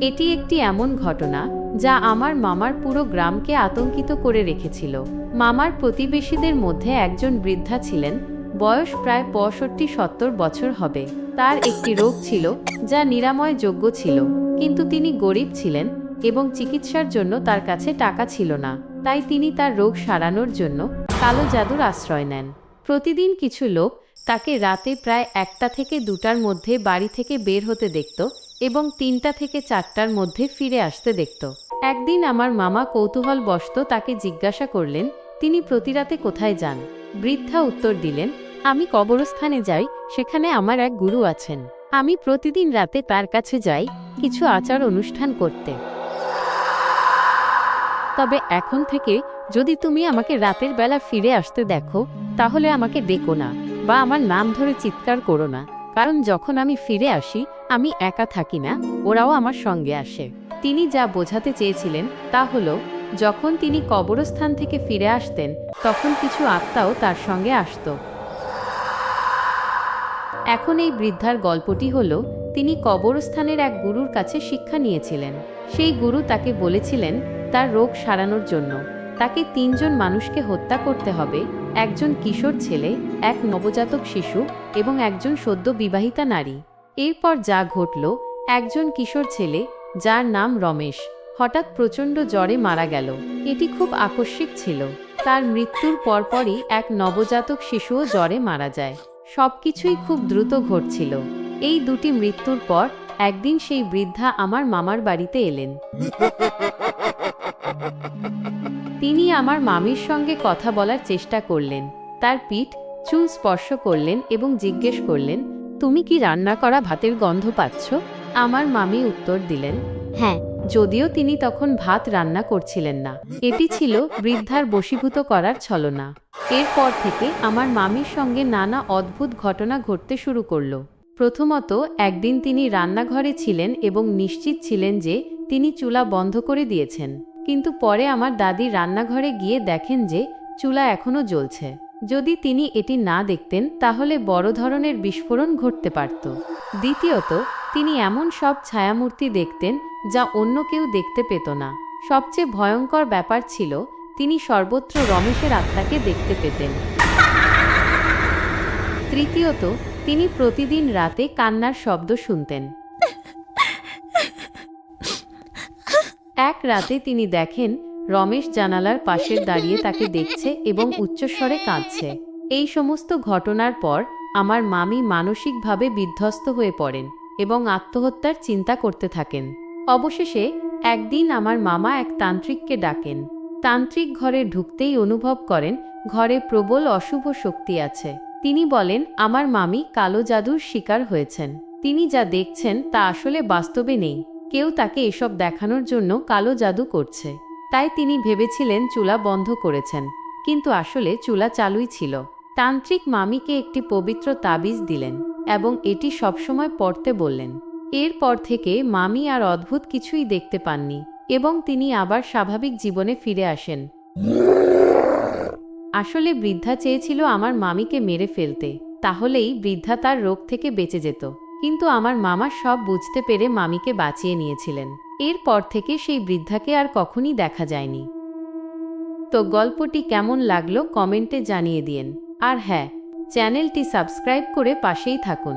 এটি একটি এমন ঘটনা যা আমার মামার পুরো গ্রামকে আতঙ্কিত করে রেখেছিল। মামার প্রতিবেশীদের মধ্যে একজন বৃদ্ধা ছিলেন, বয়স প্রায় পঁয়ষট্টি সত্তর বছর হবে। তার একটি রোগ ছিল, যা নিরাময় যোগ্য ছিল, কিন্তু তিনি গরিব ছিলেন এবং চিকিৎসার জন্য তার কাছে টাকা ছিল না। তাই তিনি তার রোগ সারানোর জন্য কালো জাদুর আশ্রয় নেন। প্রতিদিন কিছু লোক তাকে রাতে প্রায় একটা থেকে দুটার মধ্যে বাড়ি থেকে বের হতে দেখত এবং তিনটা থেকে চারটার মধ্যে ফিরে আসতে দেখত। একদিন আমার মামা কৌতূহল বশত তাকে জিজ্ঞাসা করলেন, তিনি প্রতিরাতে কোথায় যান? বৃদ্ধা উত্তর দিলেন, আমি কবরস্থানে যাই, সেখানে আমার এক গুরু আছেন। আমি প্রতিদিন রাতে তার কাছে যাই কিছু আচার অনুষ্ঠান করতে। তবে এখন থেকে যদি তুমি আমাকে রাতের বেলা ফিরে আসতে দেখো, তাহলে আমাকে ডেকো না বা আমার নাম ধরে চিৎকার করো না, কারণ যখন আমি ফিরে আসি আমি একা থাকি না, ওরাও আমার সঙ্গে আসে। তিনি যা বোঝাতে চেয়েছিলেন তা হলো, যখন তিনি কবরস্থান থেকে ফিরে আসতেন, তখন কিছু আত্মাও তার সঙ্গে আসত। এখন এই বৃদ্ধার গল্পটি হল, তিনি কবরস্থানের এক গুরুর কাছে শিক্ষা নিয়েছিলেন। সেই গুরু তাকে বলেছিলেন, তার রোগ সারানোর জন্য। তাকে তিনজন মানুষকে হত্যা করতে হবে, একজন কিশোর ছেলে, এক নবজাতক শিশু এবং একজন সদ্য বিবাহিতা নারী। এরপর যা ঘটল, একজন কিশোর ছেলে, যার নাম রমেশ, হঠাৎ প্রচণ্ড জ্বরে মারা গেল। এটি খুব আকস্মিক ছিল। তার মৃত্যুর পরপরই এক নবজাতক শিশুও জ্বরে মারা যায়। সবকিছুই খুব দ্রুত ঘটছিল। এই দুটি মৃত্যুর পর, একদিন সেই বৃদ্ধা আমার মামার বাড়িতে এলেন। তিনি আমার মামির সঙ্গে কথা বলার চেষ্টা করলেন। তার পিঠ, চুল স্পর্শ করলেন এবং জিজ্ঞেস করলেন তুমি কি রান্না করা ভাতের গন্ধ পাচ্ছ? আমার মামি উত্তর দিলেন হ্যাঁ যদিও তিনি তখন ভাত রান্না করছিলেন না। এটি ছিল বৃদ্ধার বশীভূত করার ছলনা। এরপর থেকে আমার মামির সঙ্গে নানা অদ্ভুত ঘটনা ঘটতে শুরু করল। প্রথমত, একদিন তিনি রান্নাঘরে ছিলেন এবং নিশ্চিত ছিলেন যে তিনি চুলা বন্ধ করে দিয়েছেন। কিন্তু পরে আমার দাদি রান্নাঘরে গিয়ে দেখেন যে চুলা এখনও জ্বলছে। যদি তিনি এটি না দেখতেন, তাহলে বড় ধরনের বিস্ফোরণ ঘটতে পারত। দ্বিতীয়ত, তিনি এমন সব ছায়ামূর্তি দেখতেন যা অন্য কেউ দেখতে পেত না। সবচেয়ে ভয়ঙ্কর ব্যাপার ছিল, তিনি সর্বত্র রমেশের আত্মাকে দেখতে পেতেন। তৃতীয়ত, তিনি প্রতিদিন রাতে কান্নার শব্দ শুনতেন। এক রাতে তিনি দেখেন রমেশ জানালার পাশের দাঁড়িয়ে তাকে দেখছে এবং উচ্চস্বরে কাঁদছে। এই সমস্ত ঘটনার পর আমার মামি মানসিকভাবে বিধ্বস্ত হয়ে পড়েন এবং আত্মহত্যার চিন্তা করতে থাকেন। অবশেষে একদিন আমার মামা এক তান্ত্রিককে ডাকেন। তান্ত্রিক ঘরে ঢুকতেই অনুভব করেন ঘরে প্রবল অশুভ শক্তি আছে। তিনি বলেন, আমার মামি কালো জাদুর শিকার হয়েছেন। তিনি যা দেখছেন তা আসলে বাস্তবে নেই। কেউ তাকে এসব দেখানোর জন্য কালো জাদু করছে। তাই তিনি ভেবেছিলেন চুলা বন্ধ করেছেন, কিন্তু আসলে চুলা চালুই ছিল। তান্ত্রিক মামিকে একটি পবিত্র তাবিজ দিলেন এবং এটি সবসময় পড়তে বললেন। এরপর থেকে মামি আর অদ্ভুত কিছুই দেখতে পাননি এবং তিনি আবার স্বাভাবিক জীবনে ফিরে আসেন। আসলে বৃদ্ধা চেয়েছিল আমার মামিকে মেরে ফেলতে, তাহলেই বৃদ্ধা তার রোগ থেকে বেঁচে যেত। কিন্তু আমার মামা সব বুঝতে পেরে মামিকে বাঁচিয়ে নিয়েছিলেন। এরপর থেকে সেই বৃদ্ধাকে আর কখনই দেখা যায়নি। তো গল্পটি কেমন লাগল কমেন্টে জানিয়ে দিন আর হ্যাঁ চ্যানেলটি সাবস্ক্রাইব করে পাশেই থাকুন।